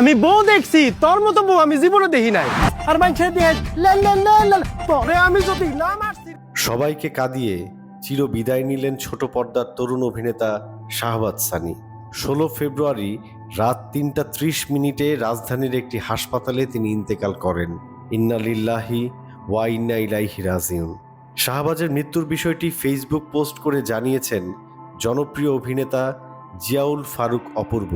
আমি বউ দেখছি, তোর মতো বউ আমি জীবনে দেখি নাই। আর মানুষের দিয়ে পরে আমি যদি না মারছি। সবাইকে কাঁদিয়ে চির বিদায় নিলেন ছোট পর্দার তরুণ অভিনেতা শাহবাজ সানি। ষোলো ফেব্রুয়ারি রাত তিনটা ত্রিশ মিনিটে রাজধানীর একটি হাসপাতালে তিনি ইন্তেকাল করেন। ইন্নালিল্লাহি ওয়া ইন্না ইলাইহি রাজিউন। শাহবাজের মৃত্যুর বিষয়টি ফেসবুক পোস্ট করে জানিয়েছেন জনপ্রিয় অভিনেতা জিয়াউল ফারুক অপূর্ব।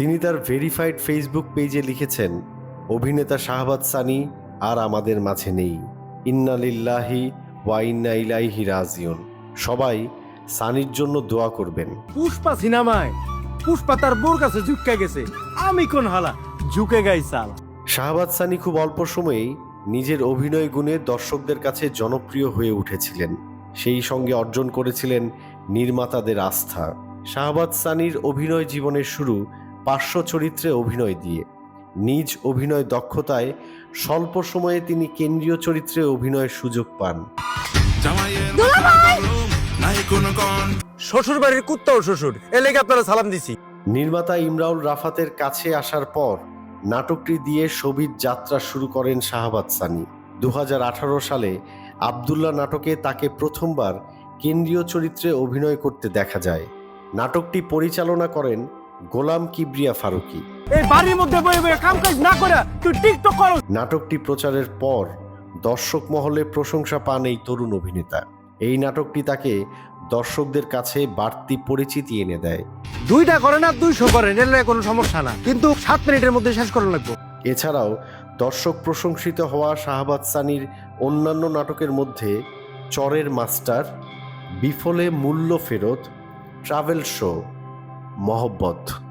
তিনি তার ভেরিফাইড ফেসবুক পেজে লিখেছেন অভিনেতা শাহবাজ সানি আর আমাদের মাঝে নেই। ইন্নালিল্লাহি ওয়া ইন্না ইলাইহি রাজিউন। সবাই সানির জন্য দোয়া করবেন। পুষ্পা সিনেমায় পুষ্পা তার বোর কাছে ঝুঁকে গেছে। আমি কোন হালা ঝুঁকে গাই সাল। শাহবাজ সানি খুব অল্প সময়েই নিজের অভিনয় গুণে দর্শকদের কাছে জনপ্রিয় হয়ে উঠেছিলেন। সেই সঙ্গে অর্জন করেছিলেন নির্মাতাদের আস্থা। শাহবাজ সানির অভিনয় জীবনের শুরু পার্শ্ব চরিত্রে অভিনয় দিয়ে। নিজ অভিনয় দক্ষতায় স্বল্প সময়ে তিনি কেন্দ্রীয় চরিত্রে অভিনয়ের সুযোগ পান। শ্বশুর বাড়ির কুত্তাও শ্বশুর এ লেগে আপনারা সালাম দিছি। নির্মাতা ইমরাউল রাফাতের কাছে আসার পর নাটকটি দিয়ে সবির যাত্রা শুরু করেন শাহবাজ সানি। দু হাজার আঠারো সালে আবদুল্লাহ নাটকে তাকে প্রথমবার কেন্দ্রীয় চরিত্রে অভিনয় করতে দেখা যায়। নাটকটি পরিচালনা করেন গোলাম কিবরিয়া ফারুকি। এই বাড়ির মধ্যে বয়ে বয়ে কাম কাজ না করে তুই টিকটক করো নাটকটি প্রচারের পর দর্শক মহলে প্রশংসা পান এই তরুণ অভিনেতা। এই নাটকটি তাকে দর্শকদের কাছে বাড়তি পরিচিতি এনে দেয়। দুইটা করে না দুইশো এর লাগে কোনো সমস্যা না। কিন্তু সাত মিনিটের মধ্যে শেষ করা লাগবে। এছাড়াও দর্শক প্রশংসিত হওয়া শাহবাজ সানির অন্যান্য নাটকের মধ্যে চরের মাস্টার বিফলে মূল্য ফেরত ট্রাভেল শো। मोहब्बत।